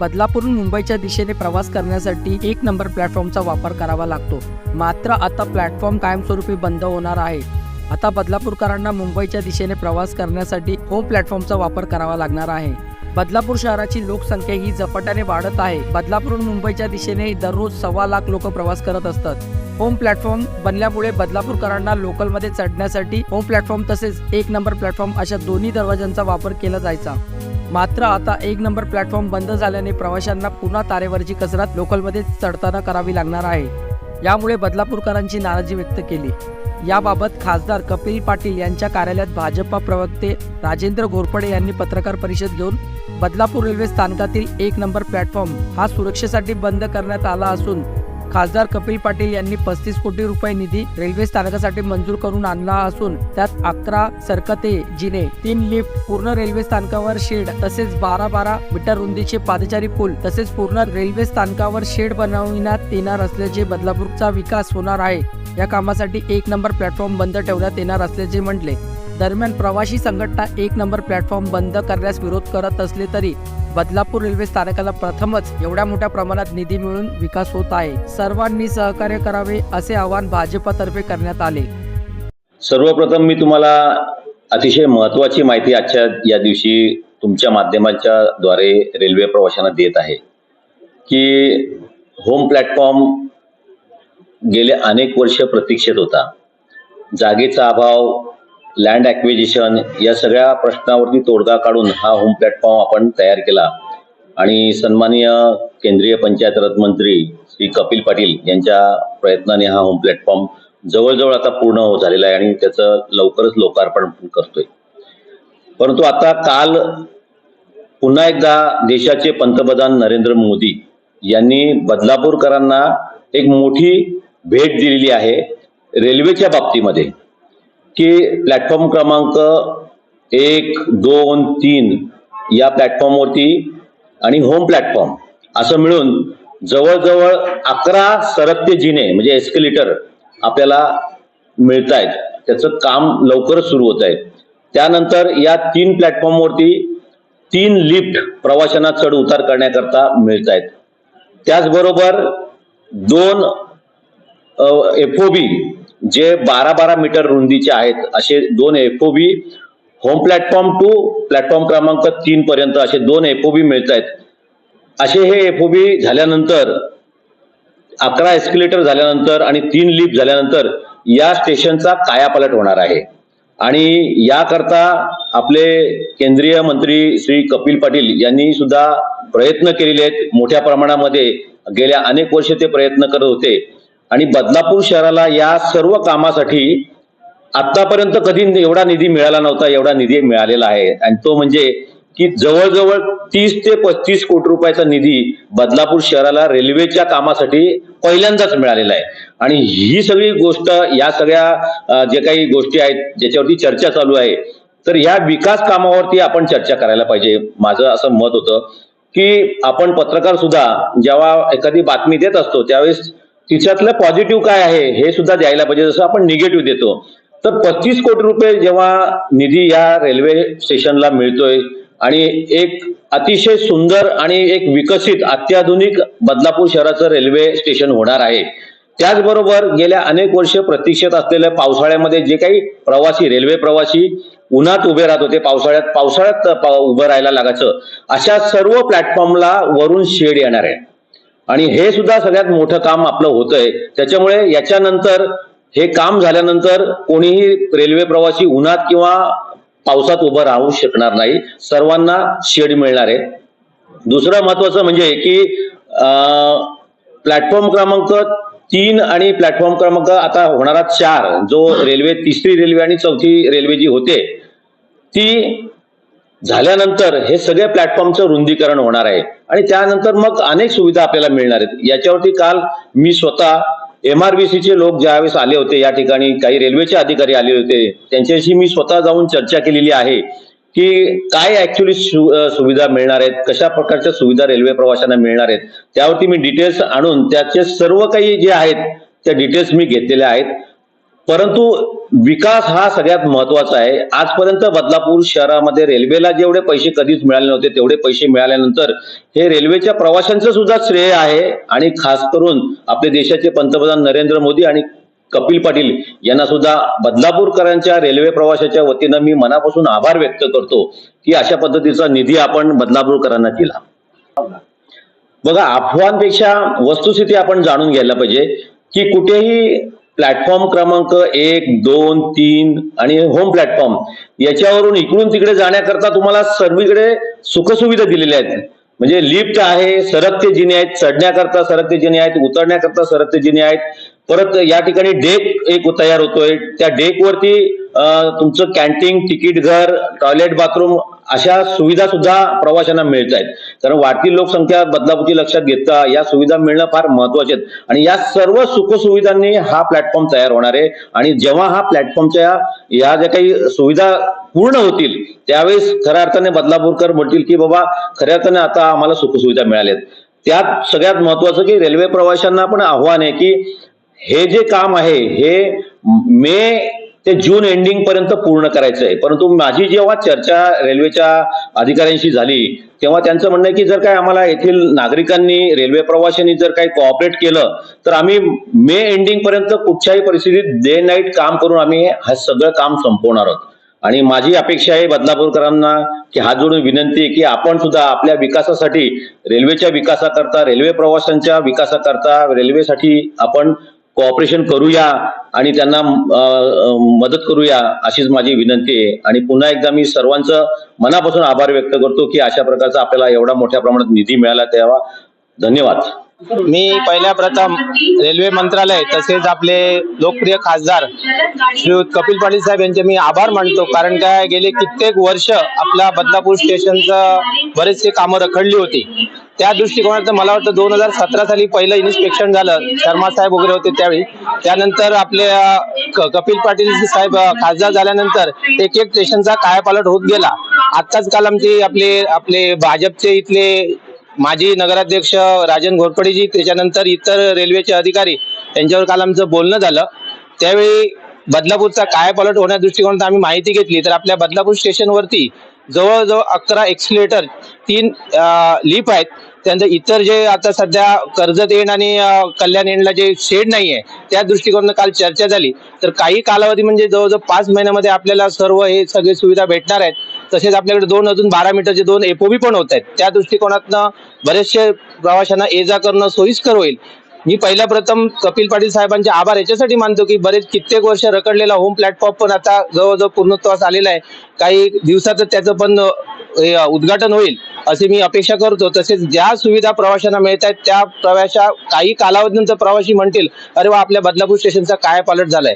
बदलापूरहून मुंबईच्या दिशेने प्रवास करण्यासाठी एक नंबर प्लॅटफॉर्मचा वापर करावा लागतो. मात्र आता प्लॅटफॉर्म कायमस्वरूपी बंद होणार आहे. आता बदलापूरकरांना मुंबईच्या दिशेने प्रवास करण्यासाठी होम प्लॅटफॉर्मचा वापर करावा लागणार आहे. बदलापूर शहराची लोकसंख्या ही झपाट्याने वाढत आहे. बदलापूरहून मुंबईच्या दिशेने दररोज सव्वा लाख लोक प्रवास करत असतात. होम प्लॅटफॉर्म बनल्यामुळे बदलापूरकरांना लोकलमध्ये चढण्यासाठी होम प्लॅटफॉर्म तसेच एक नंबर प्लॅटफॉर्म अशा दोन्ही दरवाजांचा वापर केला जायचा. मात्र आता एक नंबर प्लॅटफॉर्म बंद झाल्याने प्रवाशांना पुन्हा तारेवरची कसरत लोकलमध्ये चढताना करावी लागणार आहे. यामुळे बदलापूरकरांची नाराजी व्यक्त केली. याबाबत खासदार कपिल पाटील यांच्या कार्यालयात भाजपा प्रवक्ते राजेंद्र घोरपडे यांनी पत्रकार परिषद घेऊन बदलापूर रेल्वे स्थानकातील एक नंबर प्लॅटफॉर्म हा सुरक्षेसाठी बंद करण्यात आला असून खासदार कपिल पाटील यांनी पस्तीस कोटी रुपये निधी रेल्वे स्थानकासाठी मंजूर करून आणला असून त्यात अकरा सरकते जिने तीन लिफ्ट पूर्ण रेल्वे स्थानकावर शेड तसेच बारा बारा मीटर रुंदीचे पादचारी पूल तसेच पूर्ण रेल्वे स्थानकावर शेड बनविण्यात येणार असल्याचे बदलापूरचा विकास होणार आहे. या कामासाठी एक नंबर प्लॅटफॉर्म बंद ठेवण्यात येणार असल्याचे म्हटले. दरम्यान प्रवासी संघटना एक नंबर प्लॅटफॉर्म बंद करण्यास विरोध करत असले तरी बदलापूर रेल्वे स्थानकाला प्रथमच एवढ्या मोठ्या प्रमाणात निधी मिळून विकास होत आहे. सर्वांनी सहकार्य करावे असे आवाहन भाजपतर्फे करण्यात आले. सर्वप्रथम मी तुम्हाला अतिशय महत्वाची माहिती आजच्या या दिवशी तुमच्या माध्यमाच्या द्वारे रेल्वे प्रवाशांना देत आहे. की होम प्लॅटफॉर्म गेले अनेक वर्ष प्रतीक्षेत होता. जागेचा अभाव लँड ॲक्विजिशन या सगळ्या प्रश्नावरती तोडगा काढून हा होम प्लॅटफॉर्म आपण तयार केला. आणि सन्माननीय केंद्रीय पंचायत राज मंत्री श्री कपिल पाटील यांच्या प्रयत्नाने हा होम प्लॅटफॉर्म जवळजवळ आता पूर्ण हो- झालेला आहे आणि त्याचं लवकरच लोकार्पण करतोय. परंतु आता काल पुन्हा एकदा देशाचे पंतप्रधान नरेंद्र मोदी यांनी बदलापूरकरांना एक मोठी भेट दिलेली आहे रेल्वेच्या बाबतीमध्ये. की प्लॅटफॉर्म क्रमांक एक दोन तीन या प्लॅटफॉर्मवरती आणि होम प्लॅटफॉर्म असं मिळून जवळजवळ अकरा सरकते जिने म्हणजे एस्केलेटर आपल्याला मिळत आहेत त्याचं काम लवकरच सुरू होत आहे त्यानंतर या तीन प्लॅटफॉर्मवरती तीन लिफ्ट प्रवाशांना चढ उतार करण्याकरता मिळत आहेत त्याचबरोबर दोन एफओबी जे बारा बारा मीटर रुंदीचे आहेत असे दोन FOB home platform to platform क्रमांक तीन पर्यंत असे दोन एफओबी मिळत आहेत. असे हे एफओबी झाल्यानंतर अकरा एस्किलेटर झाल्यानंतर आणि तीन लिफ्ट झाल्यानंतर या स्टेशनचा कायापालट होणार आहे. आणि याकरता आपले केंद्रीय मंत्री श्री कपिल पाटील यांनी सुद्धा प्रयत्न केलेले आहेत. मोठ्या प्रमाणामध्ये गेल्या अनेक वर्ष ते प्रयत्न करत होते. आणि बदलापूर शहराला या सर्व कामासाठी आतापर्यंत कधी एवढा निधी मिळाला नव्हता एवढा निधी मिळालेला आहे. आणि तो म्हणजे की जवळजवळ तीस ते पस्तीस कोटी रुपयाचा निधी बदलापूर शहराला रेल्वेच्या कामासाठी पहिल्यांदाच मिळालेला आहे. आणि ही सगळी गोष्ट या सगळ्या जे काही गोष्टी आहेत ज्याच्यावरती चर्चा चालू आहे तर या विकास कामावरती आपण चर्चा करायला पाहिजे. माझं असं मत होतं की आपण पत्रकार सुद्धा जेव्हा एखादी बातमी देत असतो त्यावेळेस तिच्यातलं पॉझिटिव्ह काय आहे हे सुद्धा द्यायला पाहिजे. जसं आपण निगेटिव्ह देतो तर पस्तीस कोटी रुपये जेव्हा निधी या रेल्वे स्टेशनला मिळतोय आणि एक अतिशय सुंदर आणि एक विकसित अत्याधुनिक बदलापूर शहराचं रेल्वे स्टेशन होणार आहे. त्याचबरोबर गेल्या अनेक वर्ष प्रतीक्षेत असलेल्या पावसाळ्यामध्ये जे काही प्रवासी रेल्वे प्रवासी उन्हात उभे राहत होते पावसाळ्यात पावसाळ्यात उभं राहायला लागायचं अशा सर्व प्लॅटफॉर्मला वरून शेड येणार आहे. आणि हे सुद्धा सगळ्यात मोठं काम आपलं होतंय. त्याच्यामुळे याच्यानंतर हे काम झाल्यानंतर कोणीही रेल्वे प्रवासी उन्हात किंवा पावसात उभं राहू शकणार नाही. सर्वांना शेड मिळणार आहे. दुसरं महत्वाचं म्हणजे की प्लॅटफॉर्म क्रमांक तीन आणि प्लॅटफॉर्म क्रमांक आता होणारा चार जो रेल्वे तिसरी रेल्वे आणि चौथी रेल्वे जी होते ती झाल्यानंतर हे सगळे प्लॅटफॉर्मचं रुंदीकरण होणार आहे. आणि त्यानंतर मग अनेक सुविधा आपल्याला मिळणार आहेत. याच्यावरती काल मी स्वतः एमआरबीसीचे लोक ज्यावेळेस आले होते या ठिकाणी काही रेल्वेचे अधिकारी आले होते त्यांच्याशी मी स्वतः जाऊन चर्चा केलेली आहे की काय ऍक्च्युली सुविधा मिळणार आहेत कशा प्रकारच्या सुविधा रेल्वे प्रवाशांना मिळणार आहेत त्यावरती मी डिटेल्स आणून त्याचे सर्व काही जे आहेत त्या डिटेल्स मी घेतलेल्या आहेत. परंतु विकास हा सगळ्यात महत्त्वाचा आहे. आजपर्यंत बदलापूर शहरामध्ये रेल्वेला जेवढे पैसे कधीच मिळाले नव्हते तेवढे पैसे मिळाल्यानंतर हे रेल्वेच्या प्रवाशांचं सुद्धा श्रेय आहे. आणि खास करून आपले देशाचे पंतप्रधान नरेंद्र मोदी आणि कपिल पाटील यांना सुद्धा बदलापूरकरांच्या रेल्वे प्रवाशाच्या वतीनं मी मनापासून आभार व्यक्त करतो की अशा पद्धतीचा निधी आपण बदलापूरकरांना दिला. बघा अफवांपेक्षा वस्तुस्थिती आपण जाणून घ्यायला पाहिजे की कुठेही प्लॅटफॉर्म क्रमांक एक दोन तीन आणि होम प्लॅटफॉर्म याच्यावरून इकडून तिकडे जाण्याकरता तुम्हाला सर्वीकडे सुखसुविधा दिलेल्या आहेत. म्हणजे लिफ्ट आहे सरकते जिने आहेत चढण्याकरता सरकते जिने आहेत उतरण्याकरता सरकते जिने आहेत. परत या ठिकाणी डेक एक तयार होतोय. त्या डेकवरती तुमचं कॅन्टीन तिकीट घर टॉयलेट बाथरूम अशा सुविधा सुद्धा प्रवाशांना मिळत आहेत. कारण वाढती लोकसंख्या बदलापुती लक्षात घेता या सुविधा मिळणं फार महत्त्वाचे आहेत. आणि या सर्व सुखसुविधांनी हा प्लॅटफॉर्म तयार होणार आहे. आणि जेव्हा हा प्लॅटफॉर्मच्या या ज्या काही सुविधा पूर्ण होतील त्यावेळेस खऱ्या अर्थाने बदलापूरकर म्हणतील की बाबा खऱ्या अर्थाने आता आम्हाला सुखसुविधा मिळाल्यात. त्यात सगळ्यात महत्वाचं की रेल्वे प्रवाशांना पण आव्हान आहे की हे जे काम आहे हे मे ते जून एंडिंग पर्यंत पूर्ण करायचं आहे परंतु माझी जेव्हा चर्चा रेल्वेच्या अधिकाऱ्यांशी झाली तेव्हा त्यांचं म्हणणं आहे की जर काय आम्हाला येथील नागरिकांनी रेल्वे प्रवाशांनी जर काही कोऑपरेट केलं तर आम्ही मे एंडिंग पर्यंत कुठच्याही परिस्थितीत डे नाईट काम करून आम्ही हे सगळं काम संपवणार आहोत. आणि माझी अपेक्षा आहे बदलापूरकरांना की हात जोडून विनंती आहे की आपण सुद्धा आपल्या विकासासाठी रेल्वेच्या विकासाकरता रेल्वे प्रवाशांच्या विकासाकरता रेल्वेसाठी आपण कोऑपरेशन करूया आणि त्यांना मदत करूया अशीच माझी विनंती आहे. आणि पुन्हा एकदा मी सर्वांचं मनापासून आभार व्यक्त करतो की अशा प्रकारचा आपल्याला एवढा मोठ्या प्रमाणात निधी मिळाला तेव्हा. धन्यवाद. मी पहिल्या प्रथम रेल्वे मंत्रालय तसेच आपले लोकप्रिय खासदार श्री कपिल पाटील साहेब यांचे मी आभार मानतो. कारण काय गेले कित्येक वर्ष आपल्या बदलापूर स्टेशनचं बरेचसे कामं रखडली होती. त्या दृष्टिकोनात मला वाटतं दोन हजार सतरा साली पहिलं इन्स्पेक्शन झालं. शर्मा साहेब वगैरे होते त्यावेळी. त्यानंतर आपले कपिल पाटील साहेब खासदार झाल्यानंतर एक एक स्टेशनचा कायापालट होत गेला. आत्ताच काल आमचे आपले आपले भाजपचे इथले माजी नगराध्यक्ष राजन घोरपडेजी त्याच्यानंतर इतर रेल्वेचे अधिकारी यांच्यावर काल आमचं बोलणं झालं. त्यावेळी बदलापूरचा कायापालट होण्या दृष्टिकोनात आम्ही माहिती घेतली. तर आपल्या बदलापूर स्टेशनवरती जवळजवळ अकरा एक्सिलेटर तीन लिप आहेत. त्यानंतर इतर जे आता सध्या कर्जत येण आणि कल्याण येणला जे शेड नाही आहे त्या दृष्टिकोनानं काल चर्चा झाली. तर काही कालावधी म्हणजे जवळजवळ पाच महिन्यामध्ये आपल्याला सर्व हे सगळे सुविधा भेटणार आहेत. तसेच आपल्याकडे दोन अजून बारा मीटरचे दोन एपोबी पण होत आहेत. त्या दृष्टिकोनातनं बरेचसे प्रवाशांना ये जा करणं सोयीस्कर होईल. मी पहिल्या प्रथम कपिल पाटील साहेबांचे आभार याच्यासाठी मानतो की बरेच कित्येक वर्ष रखडलेला होम प्लॅटफॉर्म पण आता जवळजवळ पूर्णत्वास आलेला आहे. काही दिवसातच त्याचं पण उद्घाटन होईल अशी मी अपेक्षा करतो. तसेच ज्या सुविधा प्रवाशांना मिळत आहेत त्या प्रवाशा काही कालावधीनंतर प्रवाशी म्हणतील अरे वा आपल्या बदलापूर स्टेशनचा काय पालट झालाय?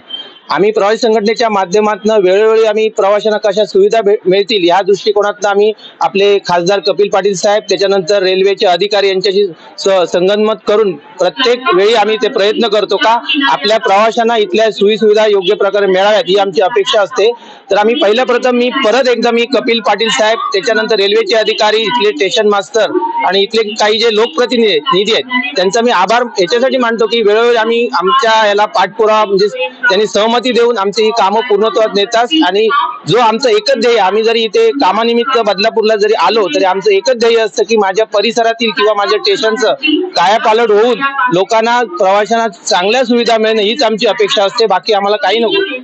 आम्ही प्रवासी संघटनेच्या माध्यमातून वेळोवेळी आम्ही प्रवाशांना कशा सुविधा मिळतील या दृष्टिकोनातून आम्ही आपले खासदार कपिल पाटील साहेब त्याच्यानंतर रेल्वेचे अधिकारी यांच्याशी संगनमत करून प्रत्येक वेळी आम्ही ते प्रयत्न करतो का आपल्या प्रवाशांना इथल्या सोयी सुविधा योग्य प्रकारे मिळाव्यात ही आमची अपेक्षा असते. तर आम्ही पहिल्या प्रथम मी परत एकदा मी कपिल पाटील साहेब त्याच्यानंतर रेल्वेचे अधिकारी इथले स्टेशन मास्टर आणि इथले काही जे लोकप्रतिनिधी निधी आहेत त्यांचा मी आभार याच्यासाठी मानतो की वेळोवेळी आम्ही आमच्या याला पाठपुरावा म्हणजे त्यांनी सहमती देऊन आमची ही कामं पूर्णत्वात नेतात आणि जो आमचं एकच ध्येय आम्ही जरी इथे कामानिमित्त बदलापूरला जरी आलो तरी आमचं एकच ध्येय असतं की माझ्या परिसरातील किंवा माझ्या स्टेशनचं कायापालट होऊन लोकांना प्रवाशांना चांगल्या सुविधा मिळणं हीच आमची अपेक्षा असते बाकी आम्हाला काही नको.